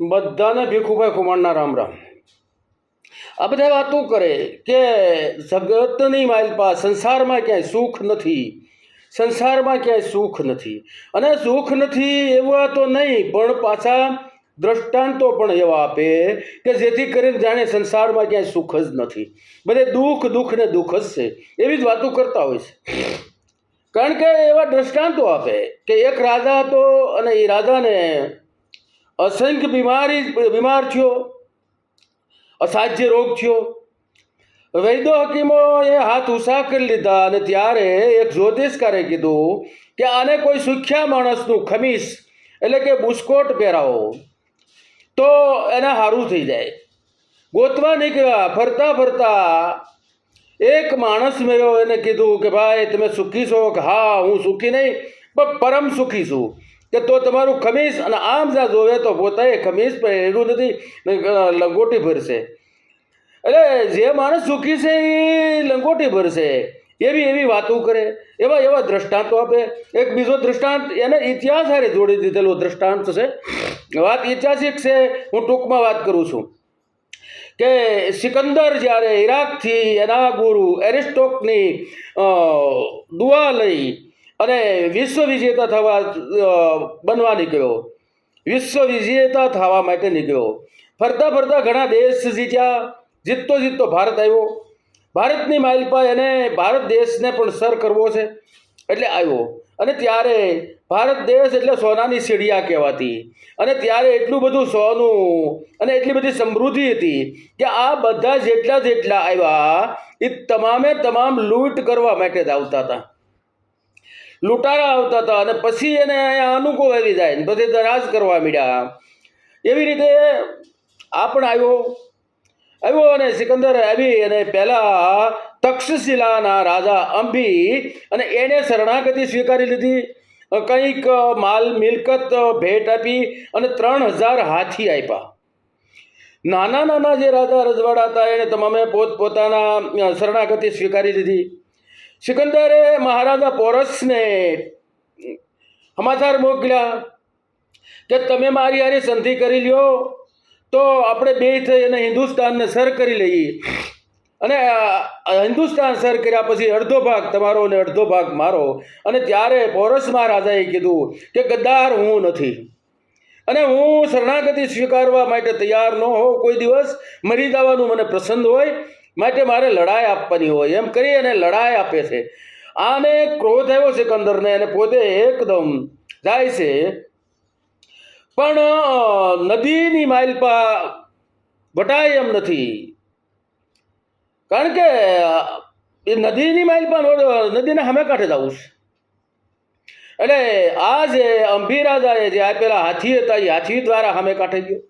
બધાને ભીખુભાઈ ખુમાણના રામ રામ. આ બધા વાતો કરે કે જગતની માલપા સંસારમાં ક્યાંય સુખ નથી, સંસારમાં ક્યાંય સુખ નથી. અને સુખ નથી એવા તો નહીં, પણ પાછા દ્રષ્ટાંતો પણ એવા આપે કે જેથી કરીને જાણે સંસારમાં ક્યાંય સુખ જ નથી. બધે દુઃખ દુઃખ ને દુઃખ જ છે. એવી જ વાતો કરતા હોય છે. કારણ કે એવા દ્રષ્ટાંતો આપે કે એક રાજા હતો અને એ રાજાને અસંખ્ય બીમારી, બીમાર થયો, અસાધ્ય રોગ થયો. વૈદ્ય હકીમોએ હાથ ઉષા કરી લીધા અને ત્યારે એક જ્યોતિષકારે કીધું કે આને કોઈ સુખ્યા માણસનું ખમીસ એટલે કે બુસ્કોટ પહેરાવો, તો એને સારું થઈ જાય. ગોતવા નીકળ્યા ફરતા ફરતા એક માણસ મેળ્યો એને કીધું કે ભાઈ, તમે સુખી છો? કે, હા, હું સુખી નહીં, પણ પરમ સુખી છું. કે તો તમારું ખમીસ અને આમ જ્યાં જોવે તો પોતાએ ખમીસ પહેર્યું નથી લંગોટી ભરશે. એટલે જે માણસ સુખી છે એ લંગોટી ભરશે. એવી એવી વાતો કરે, એવા એવા દ્રષ્ટાંતો આપે. એક બીજો દ્રષ્ટાંત, એને ઇતિહાસ હારે જોડી દીધેલો દ્રષ્ટાંત છે. વાત ઐતિહાસિક છે, હું ટૂંકમાં વાત કરું છું. કે સિકંદર જ્યારે ઈરાકથી એના ગુરુ એરિસ્ટોકની દુઆ લઈ અને વિશ્વ વિજેતા થવા બનવા નીકળ્યો. વિશ્વ વિજેતા થવા માટે નીકળ્યો. ફરતા ફરતા ઘણા દેશ જીત્યા. જીતતો જીતતો ભારત આવ્યો. ભારતની માઇલપા એને ભારત દેશને પણ સર કરવો છે. એટલે આવ્યો. અને ત્યારે ભારત દેશ એટલે સોનાની સીડિયા કહેવાતી. અને ત્યારે એટલું બધું સોનું અને એટલી બધી સમૃદ્ધિ હતી કે આ બધા જેટલા જેટલા આવ્યા એ તમામે તમામ લૂંટ કરવા માટે જ આવતા હતા. લૂંટારા આવતા હતા અને પછી એને અહીંયા અનુકૂળ આવી જાય પછી તો રાજ કરવા મીડ્યા. એવી રીતે આ પણ આવ્યો. આવ્યો અને સિકંદર આવી અને પહેલાં તક્ષશિલાના રાજા અંબી અને એણે શરણાગતિ સ્વીકારી લીધી. કંઈક માલ મિલકત ભેટ આપી અને ત્રણ હજાર હાથી આપ્યા નાના નાના જે રાજા રજવાડા હતા એણે તમામે પોતપોતાના શરણાગતિ સ્વીકારી લીધી. સિકંદરે મહારાજા પોરસને સમાચાર મોકલ્યા કે તમે મારી હારે સંધિ કરી લ્યો તો આપણે બે થઈ અને હિન્દુસ્તાનને સર કરી લઈએ. અને હિન્દુસ્તાન સર કર્યા પછી અડધો ભાગ તમારો અને અડધો ભાગ મારો. અને ત્યારે પોરસ મહારાજાએ કીધું કે ગદ્દાર હું નથી. અને હું શરણાગતિ સ્વીકારવા માટે તૈયાર ન હોઉં કોઈ દિવસ. મરી જવાનું મને પસંદ હોય માટે મારે લડાઈ આપવાની હોય, એમ કરી અને લડાઈ આપે છે. આને ક્રોધ આવ્યો સિકંદરને અને પોતે એકદમ જાય છે. પણ નદીની માઇલપા વટાય એમ નથી. કારણ કે, એ નદીની માઇલપા નો- નદીના સામે કાંઠે જવું છે. એટલે આ જે અંભી રાજાએ જે આપેલા હાથી હતા, એ હાથી દ્વારા સામે કાંઠે ગયો.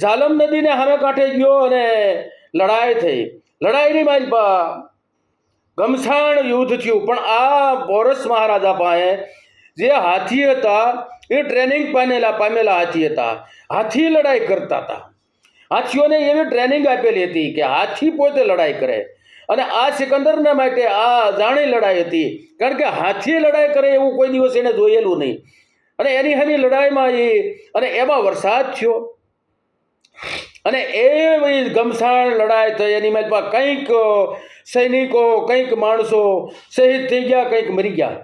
ઝાલમ નદીને સામે કાંઠે ગયો અને લડાઈ થઈ. લડાઈની માઇલપા ઘમસાણ યુદ્ધ થયું. પણ આ પોરસ મહારાજા પાસે જે હાથી હતા, એ ટ્રેનિંગ પામેલા પામેલા હાથી હતા. હાથી લડાઈ કરતા હતા. હાથીઓને એવી ટ્રેનિંગ આપેલી હતી કે હાથી પોતે લડાઈ કરે. અને આ સિકંદરના માટે આ જાણી લડાઈ હતી. કારણ કે હાથી લડાઈ કરે એવું કોઈ દિવસ એને જોયેલું નહીં. અને એની હની લડાઈમાં એ અને એમાં વરસાદ થયો. અને એવી ગમસાણ લડાઈ થઈ, એની મેચમાં કંઈક સૈનિકો, કંઈક માણસો શહીદ થઈ ગયા, કંઈક મરી ગયા.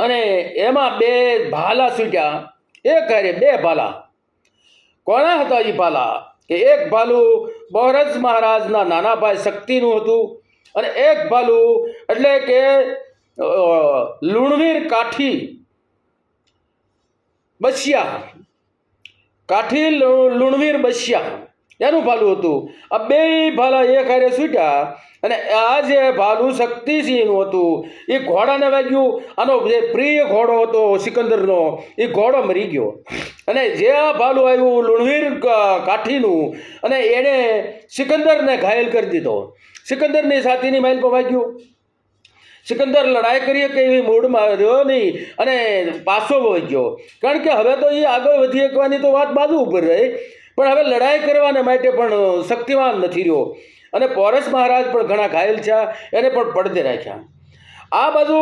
અને એમાં બે ભાલા છૂટ્યા. એક હારે બે ભાલા. કોના હતા એ ભાલા? કે એક ભાલું બહરજ મહારાજના નાના ભાઈ શક્તિનું હતું અને એક ભાલું એટલે કે લુણવીર કાઠી બસિયા. કાઠી લુણવીર બસ્યા. એનું ભાલું હતું. આ બે ભાલા એક હારે છૂટ્યા અને આ જે ભાલું શક્તિસિંહનું હતું, એ ઘોડાને વાગ્યું. આનો જે પ્રિય ઘોડો હતો સિકંદરનો, એ ઘોડો મરી ગયો. અને જે આ ભાલું આવ્યું લુણવીર કાઠીનું, અને એણે સિકંદરને ઘાયલ કરી દીધો. સિકંદરની સાથીની માઇલ પર વાગ્યું. સિકંદર લડાઈ કરીએ કે એવી મૂડમાં રહ્યો નહીં અને પાછો વહી ગયો. કારણ કે હવે તો એ આગળ વધી શકવાની તો વાત બાજુ ઉપર રહી. પણ હવે લડાઈ કરવાને માટે પણ શક્તિવાન નથી રહ્યો. અને પોરસ મહારાજ પણ ઘણા ઘાયલ છે એને પણ પડદે રાખ્યા આ બાજુ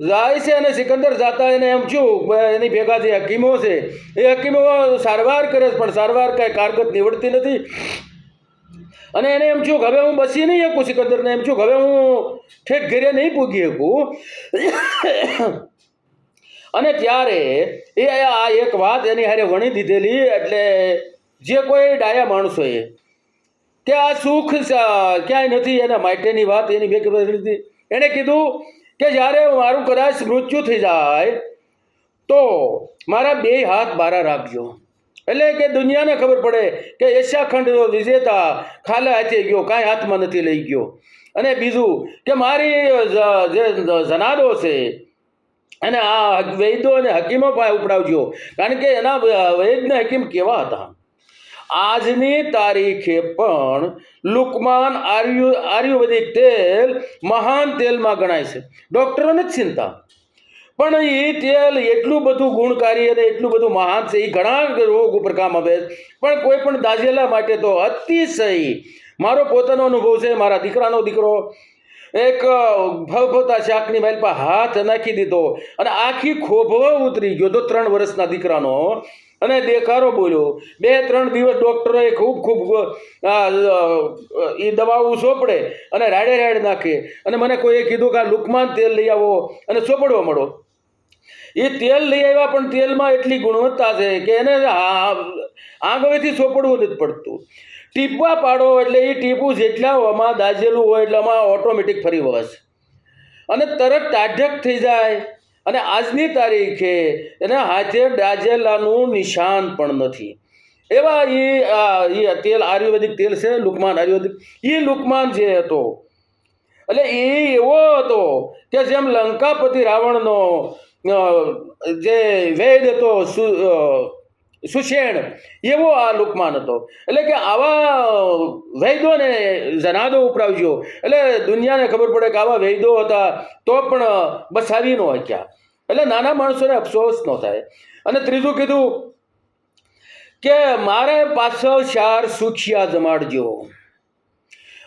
જાય છે અને સિકંદર જાતા એને એમ છું એની ભેગા જે હકીમો છે, એ હકીમો સારવાર કરે છે, પણ સારવાર કાંઈ કારગત નીવડતી નથી. અને એને એમ કે હવે હું બસી નહીં શકું સિકંદરને, એમ છું હવે હું ઠેઠ ઘરે નહીં પૂગી શકું. અને ત્યારે એ આ એક વાત એની હારે વણી દીધેલી, એટલે જે કોઈ ડાયા માણસોએ કે આ સુખ ક્યાંય નથી, એના માટેની વાત એની બે લીધી. એણે કીધું કે જ્યારે મારું કદાચ મૃત્યુ થઈ જાય, તો મારા બે હાથ બારા રાખજો. એટલે કે દુનિયાને ખબર પડે કે એશિયા ખંડનો વિજેતા ખાલે હાથે ગયો, કાંઈ હાથમાં નથી લઈ ગયો. અને બીજું કે મારી જે જનાદો છે અને આ વૈદો અને હકીમો પાસે ઉપડાવજો. કારણ કે એના વૈદને હકીમ કેવા હતા? આજની તારીખે પણ લુકમાન આર્યુ આયુર્વેદિક તેલ મહાન તેલમાં ગણાય છે. ડૉક્ટરોને જ ચિંતા. પણ એ તેલ એટલું બધું ગુણકારી અને એટલું બધું મહાન છે એ ઘણા રોગ ઉપર કામ આવે પણ કોઈ પણ દાજેલા માટે તો અતિશય મારો પોતાનો અનુભવ છે, મારા દીકરાનો દીકરો એક ભવભવતા શાકની માઇલ પર હાથ નાખી દીધો અને આખી ખોભો ઉતરી ગયો તો ત્રણ વર્ષના દીકરાનો. અને દેખારો બોલ્યો, બે, ત્રણ દિવસ ડૉક્ટરોએ ખૂબ ખૂબ એ દવાઓ સોંપડે અને રાડે રાડ નાખે. અને મને કોઈએ કીધું કે આ લુકમાન તેલ લઈ આવો અને સોંપડવા મળો. એ તેલ લઈ આવ્યા પણ તેલમાં એટલી ગુણવત્તા છે કે એને આંગળીથી ચોપડવું નથી પડતું. ટીપવા પાડો એટલે એ ટીપું જેટલામાં દાજેલું હોય એટલામાં ઓટોમેટિક ફરી વળશે. અને તરત ટાઢક થઈ જાય. અને આજની તારીખે એને હાથે દાજેલાનું નિશાન પણ નથી. એવા એ આ, એ તેલ આયુર્વેદિક તેલ છે લુકમાન આયુર્વેદિક. એ લુકમાન જે હતો એટલે એ એવો હતો કે જેમ લંકાપતિ રાવણનો જે વૈદ હતો સુષેણ, એવો આ લુકમાન હતો. એટલે કે આવા વૈદોને જનાદો ઉપરાવજો એટલે દુનિયાને ખબર પડે કે આવા વૈદો હતા તો પણ બસાવી ન હક્યા. એટલે નાના માણસોને અફસોસ ન થાય. અને ત્રીજું કીધું કે મારે પાછળ ચાર સુખિયા જમાડજો.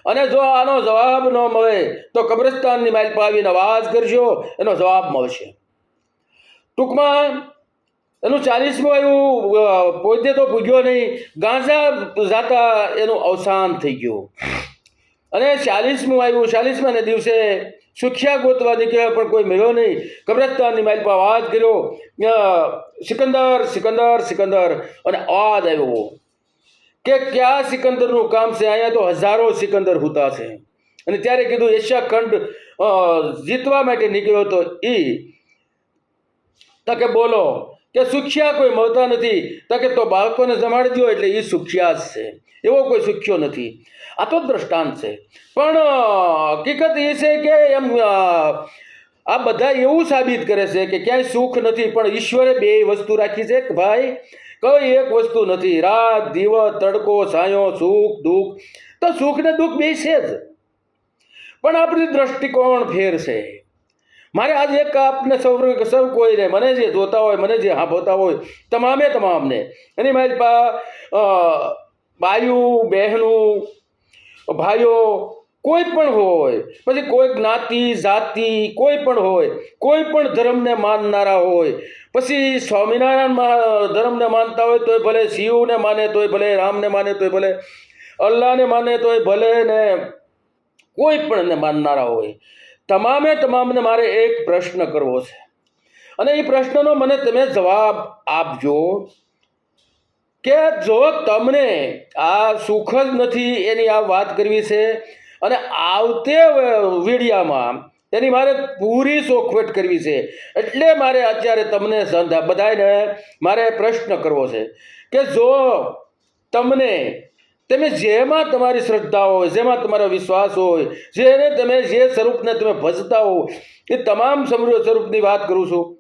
અને જો આનો જવાબ ન મળે તો કબ્રસ્તાનની માઇલ પર આવીને અવાજ કરજો. એનો જવાબ મળશે. ટૂંકમાં એનું ચાલીસમું આવ્યું પોતે તો પૂગ્યો નહીં, ગાંજા જાતા એનું અવસાન થઈ ગયું. અને ચાલીસમું આવ્યું ચાલીસમાં ને દિવસે સુખ્યા ગોતવા નીકળ્યા પણ કોઈ મળ્યો નહીં. કબ્રસ્તાનની માઇલ પર અવાજ કર્યો સિકંદર સિકંદર સિકંદર, અને અવાજ આવ્યો. કે ક્યાં સિકંદરનું કામ છે? અહીંયા તો હજારો સિકંદર હોતા છે. અને ત્યારે કીધું એશિયા ખંડ જીતવા માટે નીકળ્યો હતો એ તકે બોલો કે સુખ્યા કોઈ મળતા નથી તકે તો બાળકોને જમાડી દો એટલે એ સુખ્યા જ છે. એવો કોઈ સુખ્યો નથી. આ તો દ્રષ્ટાંત છે. પણ હકીકત એ છે કે એમ આ બધા એવું સાબિત કરે છે કે ક્યાંય સુખ નથી, પણ ઈશ્વરે બે વસ્તુ રાખી છે. કે ભાઈ, કોઈ એક વસ્તુ નથી. રાત, દિવસ, તડકો, સાયો, સુખ, દુઃખ. તો સુખ ને દુઃખ બે છે જ. પણ આપણી દ્રષ્ટિકોણ ફેર છે. મારે આજે એક આપને સૌ સૌ કોઈને મને જે જોતા હોય, મને જે સાંભળતા હોય, તમામે તમામને. એની મારી પા બાયું, બહેનું, ભાઈઓ, કોઈ પણ હોય, પછી કોઈ જ્ઞાતિ, જાતિ, કોઈ પણ હોય, કોઈ પણ ધર્મને માનનારા હોય, પછી સ્વામિનારાયણ ધર્મને માનતા હોય તોય ભલે શિવને માને તોય ભલે, રામને માને તોય ભલે, અલ્લાહને માને તોય ભલે ને કોઈ પણને માનનારા હોય. તમામે તમામને મારે એક પ્રશ્ન કરવો છે. અને એ પ્રશ્નનો મને તમે જવાબ આપજો કે જો તમને આ સુખ જ નથી એની આ વાત કરવી છે અને આવતે વીડિયામાં એની મારે પૂરી ચોખવટ કરવી છે, એટલે મારે અત્યારે તમને બધાને મારે પ્રશ્ન કરવો છે કે જો તમને તમે જેમાં તમારી શ્રદ્ધા હોય, જેમાં તમારો વિશ્વાસ હોય, જેને તમે જે સ્વરૂપને તમે ભજતા હો, એ તમામ સ્વરૂપની વાત કરું છું.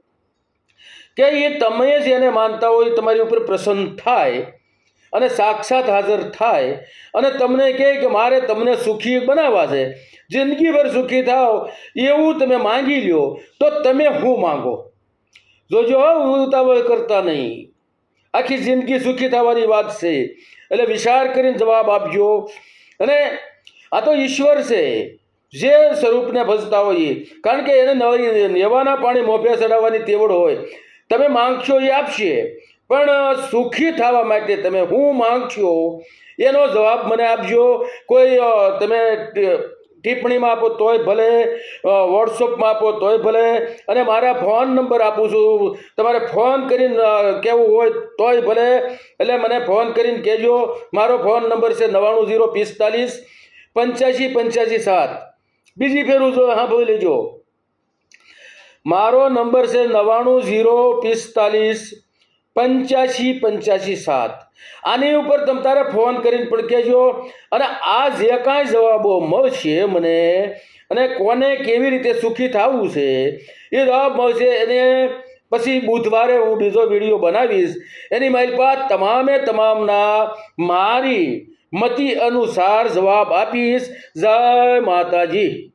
કે એ તમે જેને માનતા હોય તમારી ઉપર પ્રસન્ન થાય અને સાક્ષાત હાજર થાય અને તમને કહે કે મારે તમને સુખી બનાવવા છે. જિંદગીભર સુખી થાવ એવું તમે માંગી લ્યો, તો તમે હું માંગો? જોજો ઉતાવળ કરતા નહીં. આખી જિંદગી સુખી થવાની વાત છે. એટલે વિચાર કરીને જવાબ આપજો. અને આ તો ઈશ્વર છે. જે સ્વરૂપને ભજતા હોઈએ. કારણ કે એને નવી નેવાના પાણી મોભે ચડાવવાની તેવડ હોય. તમે માંગશો એ આપશે. પણ સુખી થવા માટે તમે હું માંગશો? એનો જવાબ મને આપજો. કોઈ તમે ટિપ્પણીમાં આપો તોય ભલે વોટ્સઅપમાં આપો તોય ભલે, અને મારા ફોન નંબર આપું છું. તમારે ફોન કરીને કહેવું હોય તોય ભલે, એટલે મને ફોન કરીને કહેજો. મારો ફોન નંબર છે નવ્વાણું ઝીરો પિસ્તાલીસ પંચ્યાસી પંચ્યાસી સાત. બીજી ફેરું જો, હા ભાઈ લેજો. મારો નંબર છે નવ્વાણું ઝીરો પિસ્તાલીસ પંચ્યાસી પંચ્યાસી સાત. આની ઉપર તમે તારે ફોન કરીને પણ કહેજો. અને આ જે કાંઈ જવાબો મળશે મને, અને કોને કેવી રીતે સુખી થવું છે, એ જવાબ મળશે. એને પછી બુધવારે હું બીજો વીડિયો બનાવીશ. એની મારી તમામે તમામના મારી મતિ અનુસાર જવાબ આપીશ. જય માતાજી.